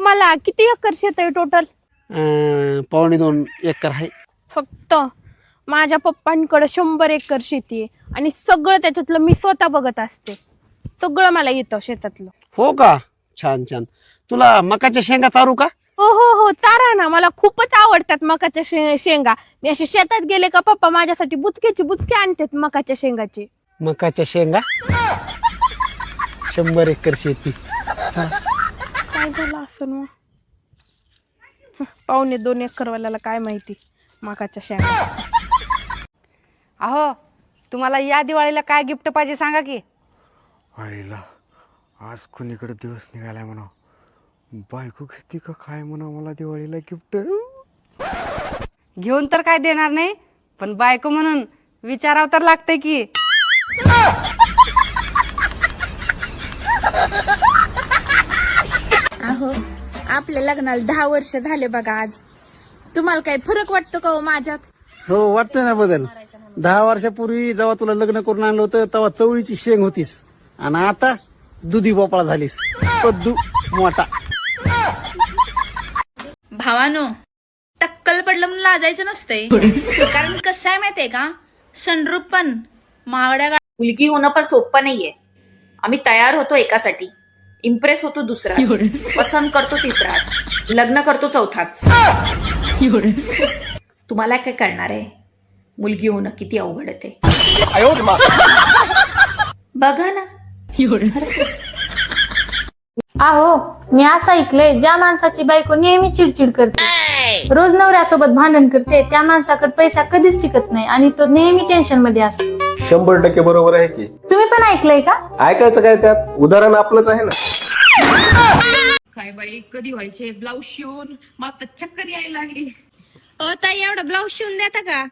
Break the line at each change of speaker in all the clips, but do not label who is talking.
तुम्हाला किती एकर शेत आहे टोटल
अं, पावणे दोन एकर आहे.
फक्त माझ्या पप्पांकडे शंभर एकर शेती आहे आणि सगळं त्याच्यातलं मी स्वतः बघत असते. सगळं मला येतं शेतातलं.
हो का? छान छान. तुला मकाच्या शेंगा चारू का?
हो हो हो चारा ना. मला खूपच आवडतात मकाच्या शे- शेंगा. मी असे शेतात गेले का पप्पा माझ्यासाठी बुचक्याची बुचके आणतात मकाच्या शेंगाची.
मकाच्या शेंगा? शंभर एकर शेती. चला.
काय झालं असं मग. पावणे दोन एकरवाल्याला काय माहिती? मकाच्या शेंगा.
अहो तुम्हाला या दिवाळीला काय गिफ्ट पाहिजे सांगा की.
आईला आज कुणीकडे दिवस निघालाय म्हणा बायको घेते का काय म्हणा मला दिवाळीला गिफ्ट?
घेऊन तर काय देणार नाही पण बायको म्हणून विचारावं तर लागतंय की.
आपल्या लग्नाला दहा वर्ष झाले बघा आज. तुम्हाला काही फरक वाटतो का हो माझ्यात?
हो वाटतोय ना बदल. दहा वर्षापूर्वी जेव्हा तुला लग्न करून आणलं होतं तेव्हा चवळीची शेंग होतीस. आणि आता दुधी भोपळा झालीस. पद्दू मोठा.
भावानो टक्कल पडलं म्हणून लाजायचं नसतंय. कारण कसं आहे माहितीये का? सनरूप पण महागड्या गा-
मुलगी होणं पण सोपं नाहीये. आम्ही तयार होतो एकासाठी. इम्प्रेस होतो दुसरा पसंत करतो तिसराच. लग्न करतो चौथाच. तुम्हाला काय करणार आहे? मुलगी होणं किती अवघड आहे ते. बघा ना.
आहो मी असं ऐकलंय ज्या माणसाची बायको नेहमी चिडचिड करते रोज नवऱ्यासोबत भांडण करते त्या माणसाकडे पैसा कधीच टिकत नाही आणि तो नेहमी टेन्शनमध्ये असतो.
शंभर टक्के बरोबर आहे की.
तुम्ही पण ऐकलंय का?
ऐकायचं काय त्यात? उदाहरण आपलंच आहे ना.
काय बाई कधी व्हायचे? ब्लाऊज शिवून मग चक्कर यायला लागली. अ ताई एवढा ब्लाऊज शिवून देता का?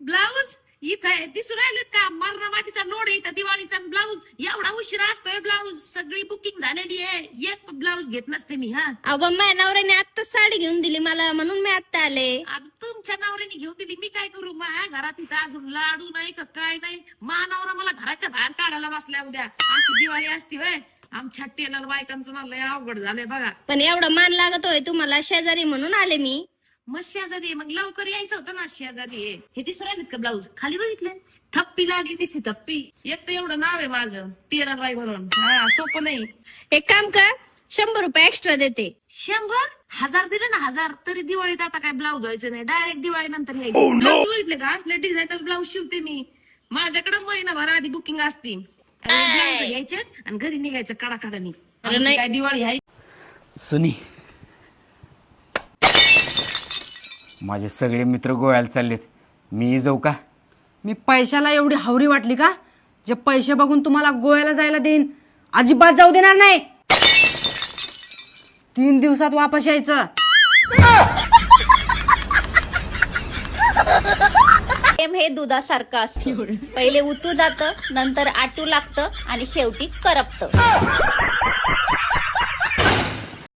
ब्लाऊज? इथं दिसून राहिलेत का? मरणा मातीचा लोड आहे इथं दिवाळीचा ब्लाऊज एवढा उशिरा असतोय ब्लाऊज सगळी बुकिंग झालेली आहे. एक ब्लाऊज घेत नसते मी हा.
अहो माझ्या नवऱ्याने आत्ताच साडी घेऊन दिली मला म्हणून मी आत्ता आले.
आता तुमच्या नवऱ्याने घेऊन दिली मी काय करू? माझ्या घरात इथं अजून लाडू नाही का काय नाही? मा नवरा मला घराच्या बाहेर काढायला बसल्या उद्या. अशी दिवाळी असती होय. आमच्या टेलर बायकांचं मला लय अवघड झालंय बघा.
पण एवढा मान लागत होय तुम्हाला शेजारी म्हणून आले मी.
मग शेजारी आहे, मग लवकर यायचं होतं ना शेजारी आहे. हे दिसून राहिलेत का ब्लाऊज खाली बघितले थप्पी लागली दिसती थप्पी. एक तर एवढं नाव आहे माझं टेलर बाई म्हणून. हा सोपं नाही.
एक काम कर शंभर रुपये एक्स्ट्रा देते.
शंभर? हजार दिले ना हजार तरी दिवाळीत आता काय ब्लाऊज व्हायचं नाही. डायरेक्ट दिवाळी नंतर ब्लाऊज बघितले का? असले डिझायनर ब्लाऊज शिवते मी. माझ्याकडे महिनाभर आधी बुकिंग असते. ब्लाऊज घ्यायचे आणि घरी निघायचं कडाकडानी काय दिवाळी आहे?
सुनी माझे सगळे मित्र गोव्याला चाललेत. मी जाऊ का?
मी पैशाला एवढी हावरी वाटली का? जे पैसे बघून तुम्हाला गोव्याला जायला देईन अजिबात जाऊ देणार नाही. तीन दिवसात वापस यायचं.
प्रेम हे दुधासारखं असतं. पहिले उतू जातं नंतर आटू लागतं आणि शेवटी करपत.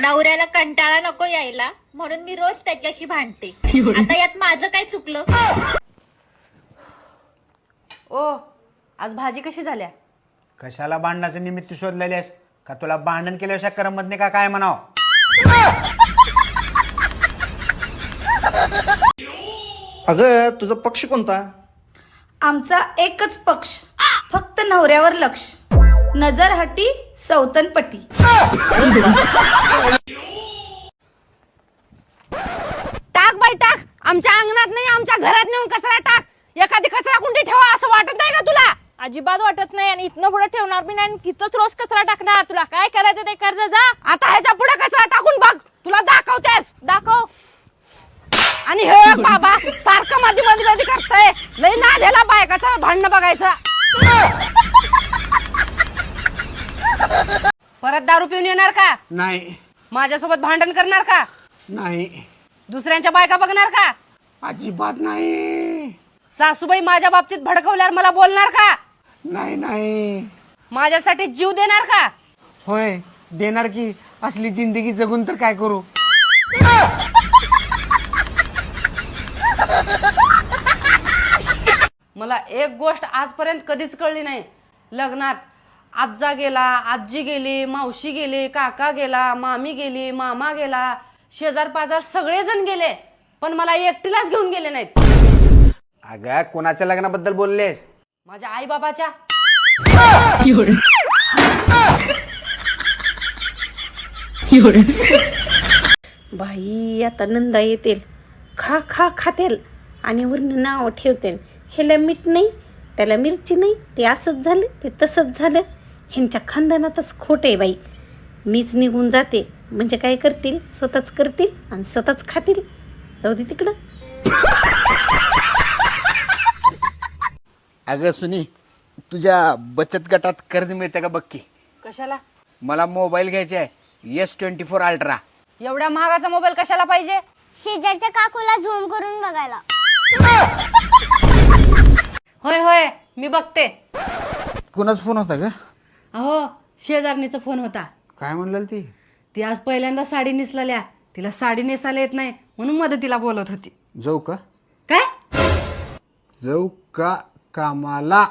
नवऱ्याला कंटाळा नको यायला म्हणून मी रोज त्याच्याशी भांडते. आता यात माझं काय चुकलं?
ओ आज भाजी कशी झाल्या?
कशाला भांडणाचं निमित्त शोधलेलेस? का तुला भांडण केल्याशिवाय करमत नाही का काय म्हणाव?
अगं तुझा पक्ष कोणता?
आमचा एकच पक्ष. फक्त नवऱ्यावर लक्ष. नजर हटी सौतन पटी
टाक बाई टाक आमच्या अंगणात नाही आमच्या घरात नेऊन कचरा टाक. एखादी कचरा कुंडी ठेवा असं वाटत नाही का तुला? अजिबात वाटत नाही आणि इथनं पुढे ठेवणार मी नाही तिथंच रोज कचरा टाकणार? तुला काय करायचं ते कर्ज जा आता ह्याच्या पुढे कचरा टाकून बघ. तुला दाखवतेच. दाखव. आणि हे बाबा सारखं मध्ये मध्ये मध्ये करतय. लय ना झाला बायकाचं भांडणं बघायचं.
परत दारू पिऊन येणार का?
नाही.
माझ्यासोबत भांडण करणार का?
नाही.
दुसऱ्यांच्या बायका बघणार का?
अजिबात नाही.
सासूबाई माझ्या बाबतीत भडकवल्यावर मला बोलणार का?
नाही नाही.
माझ्यासाठी जीव देणार का?
होय देणार की. असली जिंदगी जगून तर काय करू?
मला एक गोष्ट आजपर्यंत कधीच कळली नाही. लग्नात आज्जा गेला आजी गेली मावशी गेली काका गेला मामी गेली मामा गेला. शेजार पाजार सगळेजण गेले पण मला एकटीलाच घेऊन गेले नाहीत.
अगं कोणाच्या लग्नाबद्दल बोललेस?
माझ्या आई बाबाच्या
बाई आता नंदा येतील. खा खा खातेल. आणि वरनं नाव ठेवतेल. ह्याला मीठ नाही त्याला मिरची नाही ते असंच झालं ते तसंच झालं. ह्यांच्या खानदानातच खोट आहे बाई. मीच निघून जाते. म्हणजे काय करतील? स्वतःच करतील आणि स्वतःच खातील. जाऊ दे तिकडं.
अगं सुनी तुझ्या बचत गटात कर्ज मिळतं का बघ की?
कशाला?
मला मोबाईल घ्यायचा आहे. S twenty four ultra.
एवढ्या महागाचा मोबाईल कशाला पाहिजे?
शेजारच्या काकूला झूम करून बघायला.
होय होय मी बघते.
कुणाच फोन होता का
अहो शेजारणीचा फोन होता.
काय म्हणलं ती?
ती आज पहिल्यांदा साडी नेसलेल्या. तिला साडी नेसायला येत नाही म्हणून मदतीला बोलत होती.
जाऊ का?
काय?
जाऊ का कामाला?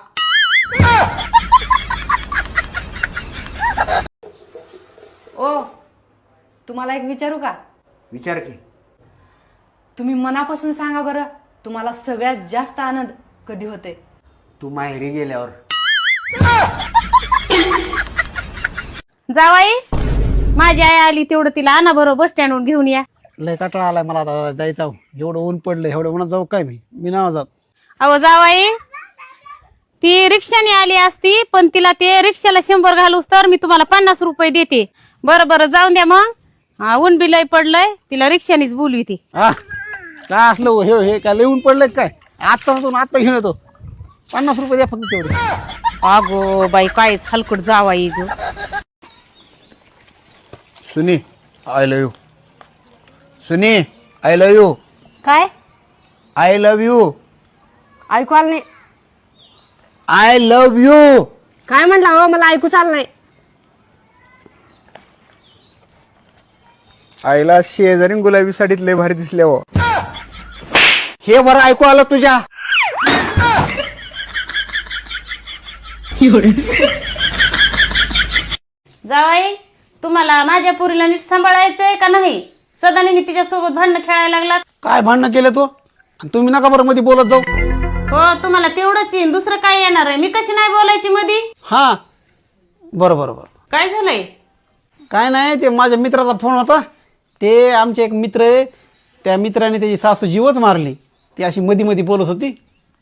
ओ तुम्हाला एक विचारू का?
विचार की.
तुम्ही मनापासून सांगा बरं तुम्हाला सगळ्यात जास्त आनंद कधी होते
तू माहेरी गेल्यावर.
जावाई माझी आई आली तेवढं तिला आणा बरोबर बस स्टँडवर घेऊन या.
लय कटाळा आलाय मला आता जायचं एवढं ऊन पडलं एवढं उन्हात जाऊ काय मी? मी नाव जात.
अहो जावाई ती रिक्षाने आली असती पण तिला ते रिक्षाला शंभर घालूस तर मी तुम्हाला पन्नास रुपये देते. बरं बरं जाऊन द्या मग. हा, ऊन बी लय पडलंय तिला रिक्षानेच बोलवी ती
हा? काय असलं हो, हे हे काय लय ऊन पडलंय काय? आत्ता जातो आत्ता घेऊन येतो. पन्नास रुपये द्या फक्त तेवढे.
अगो बाई कायच हलकट जावाई ग.
Suni I love you Suni I love you
काय?
आय लव यू
ऐकू आलं नाही.
आय लव यू
काय म्हणला हो? मला ऐकूच आलं नाही.
आईला शेजारी गुलाबी साडीत लय भारी दिसले हो.
हे बरं ऐकू आलं तुझ्या?
जावाई तुम्हाला माझ्या पुरीला नीट सांभाळायचंय का नाही? सदाने तिच्यासोबत भांडणं खेळायला लागलात?
काय भांडणं केलं तो? आणि तुम्ही नका बरं मध्ये बोलत जाऊ.
हो तुम्हाला तेवढंच येईन. दुसरं काय येणार आहे? मी कशी नाही बोलायची मधी?
हा. बरं बरं बरं.
काय झालंय?
काय नाही ते माझ्या मित्राचा फोन होता. ते आमचे एक मित्र आहे. त्या मित्राने त्याची सासू जीवच मारली. ती अशी मधी मधी बोलत होती.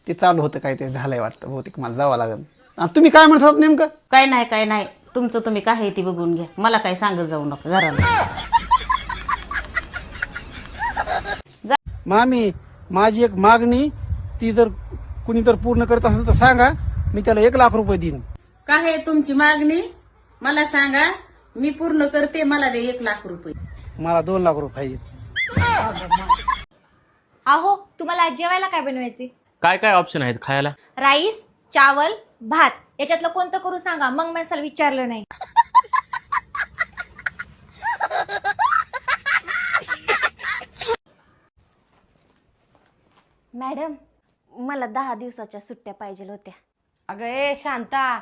ते चालू होतं काय ते झालंय वाटतं. बहुतेक मला जावं लागेल. आणि तुम्ही काय म्हणत होतात नेमकं?
काय नाही काय नाही. तुमचं तुम्ही काय आहे ती बघून घ्या. मला काय सांगत जाऊ नका घराला.
मामी माझी एक मागणी ती जर कुणी जर पूर्ण करत असेल तर सांगा मी त्याला एक लाख रुपये देईन.
काय आहे तुमची मागणी? मला सांगा मी पूर्ण करते मला दे एक लाख रुपये.
मला दोन लाख रुपये पाहिजे.
अहो तुम्हाला आज जेवायला काय बनवायचे
काय काय ऑप्शन आहेत खायला?
राईस चावल भात. याच्यातलं कोणतं करू सांगा? मग मसाला विचारलं नाही. मॅडम मला दहा दिवसाच्या सुट्ट्या पाहिजे होत्या.
अगं ए शांता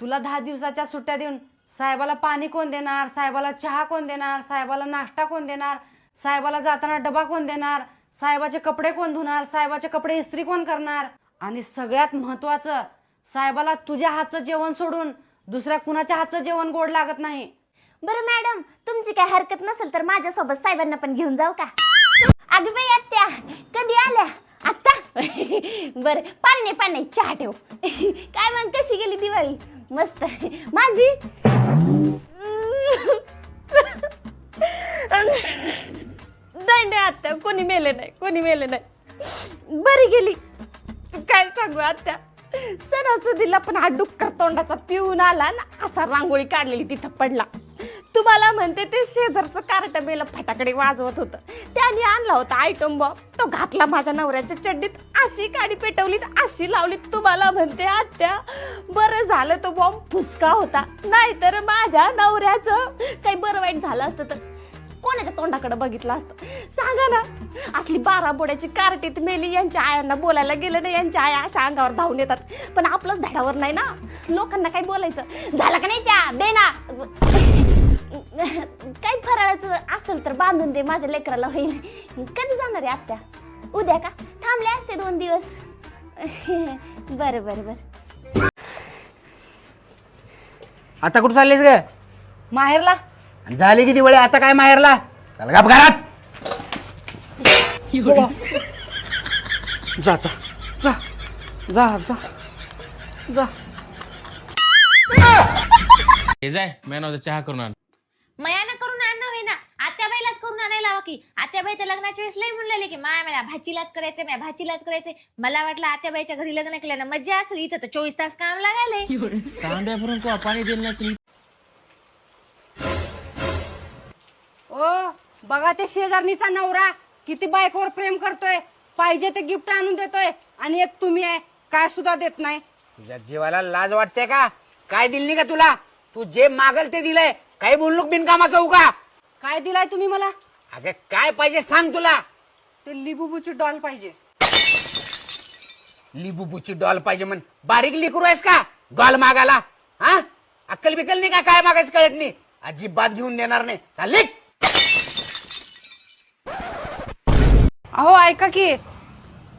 तुला दहा दिवसाच्या सुट्ट्या देऊन साहेबाला पाणी कोण देणार? साहेबाला चहा कोण देणार? साहेबाला नाश्ता कोण देणार? साहेबाला जाताना डबा कोण देणार? साहेबाचे कपडे कोण धुणार? साहेबाचे कपडे इस्त्री कोण करणार? आणि सगळ्यात महत्वाचं साहेबाला तुझ्या हातचं जेवण सोडून दुसऱ्या कुणाच्या हातचं जेवण गोड लागत नाही.
बरं मॅडम तुमची काय हरकत नसेल तर माझ्यासोबत साहेबांना पण घेऊन जाऊ का? अगं बाई आत्या कधी आल्या? आत्ता? बर पाणी पाणी चहा ठेव. काय मग कशी गेली दिवाळी? मस्त. माझी? नाही नाही आत्या कोणी मेले नाही कोणी मेले नाही. बरी गेली. काय सांगू आत्या? सणासुदीला पण हा डुक्कर तोंडाचा पिऊन आला ना असा रांगोळी काढलेली तिथं पडला. तुम्हाला म्हणते ते शेजारचं कार्ट बेल फटाकडे वाजवत होतं. त्याने आणला होता आयटम बॉब तो घातला माझ्या नवऱ्याच्या चड्डीत. अशी गाडी पेटवलीत अशी लावली तुम्हाला म्हणते आत्या बरं झालं तो बॉम्ब फुसका होता. नाहीतर माझ्या नवऱ्याचं काही बरं वाईट झालं असतं तर कोणाच्या तोंडाकडे बघितलं असतं? सांगा ना. असली बारा बोड्याची कार्टीत मेली यांच्या आयांना बोलायला गेलं ना यांच्या आया अशा अंगावर धावून येतात. पण आपलंच धडावर नाही ना. लोकांना काय बोलायचं? झालं का नाही चहा? दे ना. काही फराळाचं असेल तर बांधून दे माझ्या लेकराला होईल. कधी जाणार आहे आत्या? उद्या का? थांबले असते दोन दिवस. बरं बरं बरं.
आता कुठं चाललीस ग?
माहेरला?
झाली किती वेळ आता काय माहेरला? चल गप घरात.
जा जा जा जा जा जा.
मयानं करून आणणं होईना आत्याबाईलाच करून आणायला हवं की. आत्याबाई तर लग्नाच्या वेळेस लई म्हणलेले की माया मला भाचीलाच करायचंय माझ्या भाचीलाच करायचंय. मला वाटलं आत्याबाईच्या घरी लग्न केल्यानं मजा असेल. इथं तर चोवीस तास काम लागायलंय.
ओ बघा ते शेजारणीचा नवरा किती बायकोवर प्रेम करतोय. पाहिजे ते गिफ्ट आणून देतोय. आणि एक तुम्ही आहे काय सुद्धा देत नाही.
तुझ्या जीवाला लाज वाटते का? काय दिली नाही का तुला? तू जे मागल ते दिलंय. काही बोललो बिनकामाचं का?
काय दिलाय तुम्ही मला?
अगं काय पाहिजे सांग तुला.
ते लिबुबूची डॉल पाहिजे.
लिबुबूची डॉल पाहिजे म्हण. बारीक लिकरू आहेस का? डॉल मागायला. हा? अक्कल बिकल नाही का? काय मागायचं कळत नाही. अजिबात घेऊन देणार नाही. चालेल
अहो ऐका की.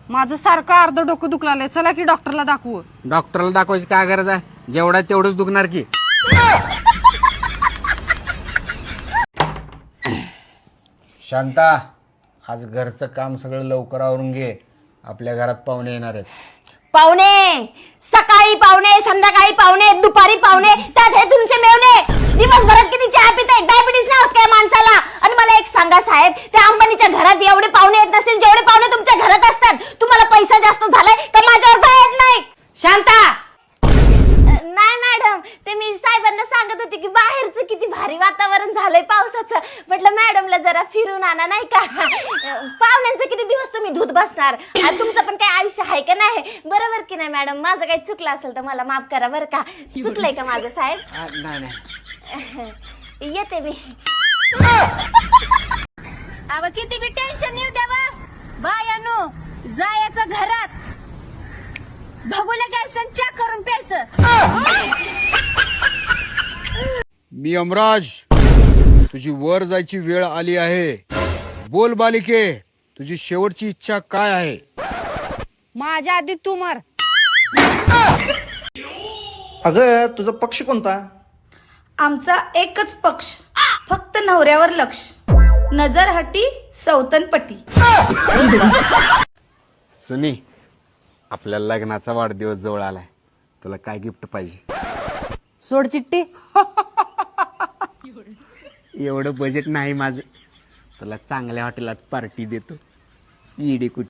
माझं सारखं अर्ध डोकं दुखलाय चला की डॉक्टरला दाखवू.
डॉक्टरला दाखवायची काय गरज आहे? जेवढा तेवढंच दुखणार की. शांता आज घरचं काम सगळं लवकर आवरून घे. आपल्या घरात पाहुणे येणार आहेत.
पाहुणे सकाळी पाहुणे संध्याकाळी पाहुणे दुपारी पाहुणे त्यात हे तुमचे मेवणे. दिवसभरात किती चहा पिताय? डायबिटीस नाही होत काय माणसाला? मला एक सांगा साहेब त्या अंबानीच्या घरात एवढे पाहुणे येत नसतील जेवढे पाहुणे तुमच्या घरात असतात तुम्हाला पैसा जास्त झालाय तर माझ्यावर काय येत नाही?
शांता!
नाही मॅडम ते मी साहेबांना सांगत होते की बाहेरचं किती भारी वातावरण झालंय पावसाचं. म्हटलं मॅडमला जरा फिरून आणा नाही का? पाहुण्यांचं किती दिवस तुम्ही धुत बसणार? तुमचं पण काही आयुष्य आहे का नाही? बरोबर की नाही मॅडम? माझं काही चुकलं असेल तर मला माफ करा बरं का? चुकलंय का माझं साहेब?
आ, नाही नाही.
येते मी.
अव किती बी टेन्शन येऊ द्यावा बायानो जायचं घरात. बघूला घ्यायचं चेक करून प्यायचं.
मी अमराज तुझी वर जायची वेळ आली आहे. बोल बालिके तुझी शेवटची इच्छा काय आहे?
माझ्या आधी तू मर.
अगं तुझा पक्ष कोणता?
आमचा एकच पक्ष. फक्त नवऱ्यावर लक्ष. नजर हटी सौतनपटी
सनी आपल्या लग्नाचा वाढदिवस जवळ आलाय. तुला काय गिफ्ट पाहिजे?
सोड चिट्टी
एवढं बजेट नाही माझं. तुला चांगल्या हॉटेलात पार्टी देतो. इडी कुठे?